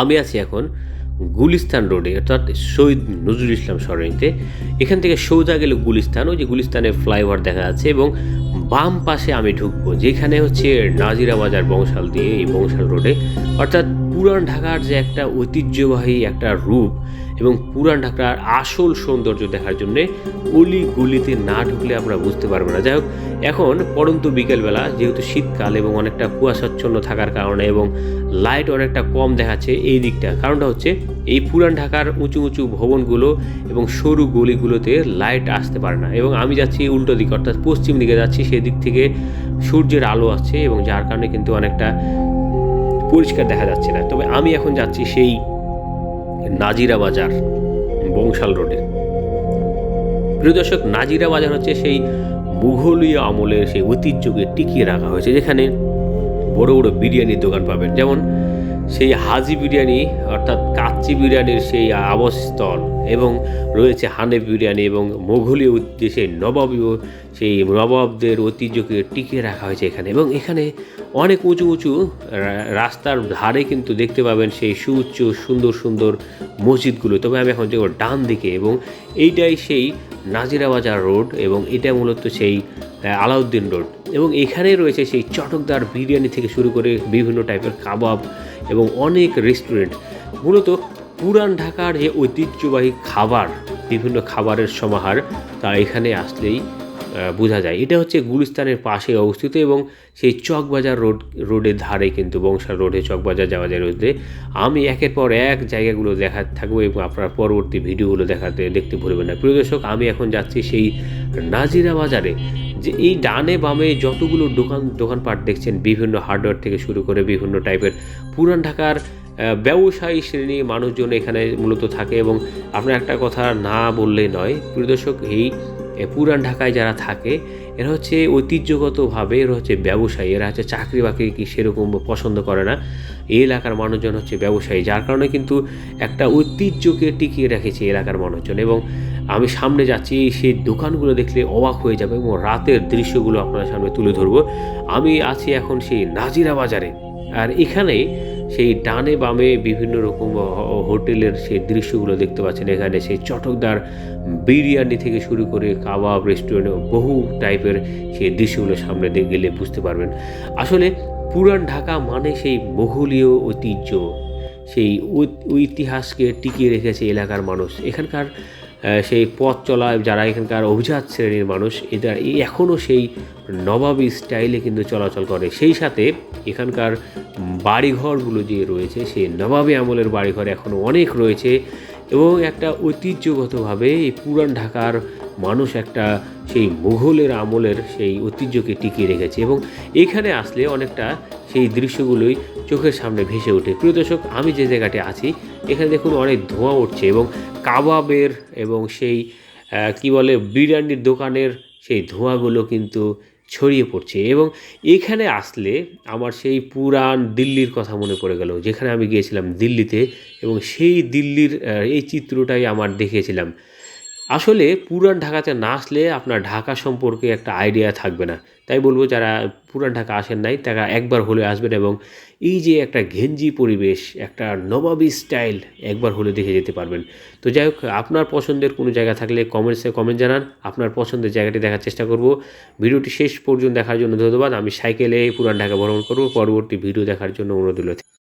আমি আছি এখন গুলিস্তান রোডে, অর্থাৎ শহীদ নজরুল ইসলাম সরণিতে। এখান থেকে সোজা গেলে গুলিস্তান, ওই যে গুলিস্তানের ফ্লাইওভার দেখা যাচ্ছে এবং বাম পাশে আমি ঢুকবো, যেখানে হচ্ছে নাজিরা বাজার বংশাল দিয়ে এই বংশাল রোডে। অর্থাৎ পুরান ঢাকার যে একটা ঐতিহ্যবাহী একটা রূপ এবং পুরান ঢাকার আসল সৌন্দর্য দেখার জন্যে অলি গলিতে না ঢুকলে আমরা বুঝতে পারব না। যাই হোক, এখন পরন্ত বিকেলবেলা, যেহেতু শীতকাল এবং অনেকটা কুয়াশাচ্ছন্ন থাকার কারণে এবং লাইট অনেকটা কম দেখাচ্ছে এই দিকটা, কারণটা হচ্ছে এই পুরান ঢাকার উঁচু উঁচু ভবনগুলো এবং সরু গলিগুলোতে লাইট আসতে পারে না। এবং আমি যাচ্ছি উল্টো দিকে, অর্থাৎ পশ্চিম দিকে যাচ্ছি, সেদিক থেকে সূর্যের আলো আসছে এবং যার কারণে কিন্তু অনেকটা পরিষ্কার দেখা যাচ্ছে না। তবে আমি এখন যাচ্ছি সেই নাজিরা বাজার, বংশাল রোডে। প্রিয় দর্শক, নাজিরা বাজার হচ্ছে সেই মুঘলীয় আমলের সেই ঐতিহ্যকে টিকিয়ে রাখা হয়েছে, যেখানে বড় বড় বিরিয়ানির দোকান পাবেন। যেমন সেই হাজি বিরিয়ানি অর্থাৎ কাচ্চি বিরিয়ানির সেই আবাসস্থল এবং রয়েছে হানেফ বিরিয়ানি এবং মোঘলীয় যে সেই নবাবীয় সেই নবাবদের ঐতিহ্যকে টিকিয়ে রাখা হয়েছে এখানে এবং এখানে অনেক উঁচু উঁচু রাস্তার ধারে কিন্তু দেখতে পাবেন সেই সুউচ্চ সুন্দর সুন্দর মসজিদগুলো। তবে আমি এখন যাব ডান দিকে এবং এইটাই সেই নাজিরা বাজার রোড এবং এটা মূলত সেই আলাউদ্দিন রোড এবং এখানে রয়েছে সেই চটকদার বিরিয়ানি থেকে শুরু করে বিভিন্ন টাইপের কাবাব এবং অনেক রেস্টুরেন্ট মূলত পুরান ঢাকার যে ঐতিহ্যবাহী খাবার, বিভিন্ন খাবারের সমাহার, তা এখানে আসলেই বোঝা যায়। এটা হচ্ছে গুলিস্তানের পাশে অবস্থিত এবং সেই চকবাজার রোড, রোডের ধারে কিন্তু বংশাল রোডে, চকবাজার যাওয়া যায় রোডে। আমি একের পর এক জায়গাগুলো দেখাতে থাকব এবং আপনার পরবর্তী ভিডিওগুলো দেখাতে, দেখতে ভুলবেন না। প্রিয় দর্শক, আমি এখন যাচ্ছি সেই নাজিরা বাজারে। যে এই ডানে বামে যতগুলো দোকান, দোকানপাট দেখছেন, বিভিন্ন হার্ডওয়্যার থেকে শুরু করে বিভিন্ন টাইপের পুরান ঢাকার ব্যবসায়ী শ্রেণির মানুষজন এখানে মূলত থাকে এবং আপনার একটা কথা না বললেই নয়। প্রিয় দর্শক, এই পুরান ঢাকায় যারা থাকে, এরা হচ্ছে ঐতিহ্যগতভাবে, এরা হচ্ছে ব্যবসায়ী, এরা হচ্ছে চাকরি বাকরি কি সেরকম পছন্দ করে না। এই এলাকার মানুষজন হচ্ছে ব্যবসায়ী, যার কারণে কিন্তু একটা ঐতিহ্যকে টিকিয়ে রেখেছে এলাকার মানুষজন। এবং আমি সামনে যাচ্ছি, সেই দোকানগুলো দেখলে অবাক হয়ে যাবে এবং রাতের দৃশ্যগুলো আপনার সামনে তুলে ধরবো। আমি আছি এখন সেই নাজিরা বাজারে। আর এখানে সেই ডানে বামে বিভিন্ন রকম হোটেলের সেই দৃশ্যগুলো দেখতে পাচ্ছেন। এখানে সেই চটকদার বিরিয়ানি থেকে শুরু করে কাবাব রেস্টুরেন্ট বহু টাইপের সেই দৃশ্যগুলো সামনে গেলে বুঝতে পারবেন। আসলে পুরান ঢাকা মানে সেই মোঘলীয় ঐতিহ্য, সেই ঐ- ইতিহাসকে টিকিয়ে রেখেছে এলাকার মানুষ। এখানকার সেই পথ চলা, যারা এখানকার অভিজাত শ্রেণির মানুষ এটা এখনও সেই নবাবী স্টাইলে কিন্তু চলাচল করে। সেই সাথে এখানকার বাড়িঘরগুলো যে রয়েছে সেই নবাবী আমলের বাড়িঘর এখনও অনেক রয়েছে এবং একটা ঐতিহ্যগতভাবে এই পুরান ঢাকার মানুষ একটা সেই মুঘলের আমলের সেই ঐতিহ্যকে টিকিয়ে রেখেছে এবং এখানে আসলে অনেকটা সেই দৃশ্যগুলোই চোখের সামনে ভেসে ওঠে। প্রিয় দর্শক, আমি যে জায়গাটি আছি, এখানে দেখুন অনেক ধোঁয়া উঠছে এবং কাবাবের এবং সেই কি বলে, বিরিয়ানির দোকানের সেই ধোঁয়াগুলো কিন্তু ছড়িয়ে পড়ছে। এবং এখানে আসলে আমার সেই পুরান দিল্লির কথা মনে পড়ে গেল, যেখানে আমি গিয়েছিলাম দিল্লিতে এবং সেই দিল্লির এই চিত্রটাই আমার দেখেছিলাম আসলে পুরান ঢাকাতে না আসলে আপনার ঢাকা সম্পর্কে একটা আইডিয়া থাকবে না। তাই বলব যারা পুরান ঢাকা আসেন নাই, তারা একবার হলে আসবেন এবং এই যে একটা ঘেঞ্জি পরিবেশ, একটা নবাবী স্টাইল একবার হলে দেখে যেতে পারবেন। তো যাই হোক, আপনার পছন্দের কোনো জায়গা থাকলে কমেন্টসে কমেন্ট জানান, আপনার পছন্দের জায়গাটি দেখার চেষ্টা করব। ভিডিওটি শেষ পর্যন্ত দেখার জন্য ধন্যবাদ। আমি সাইকেলে পুরান ঢাকা ভ্রমণ করব, পরবর্তী ভিডিও দেখার জন্য অনুরোধ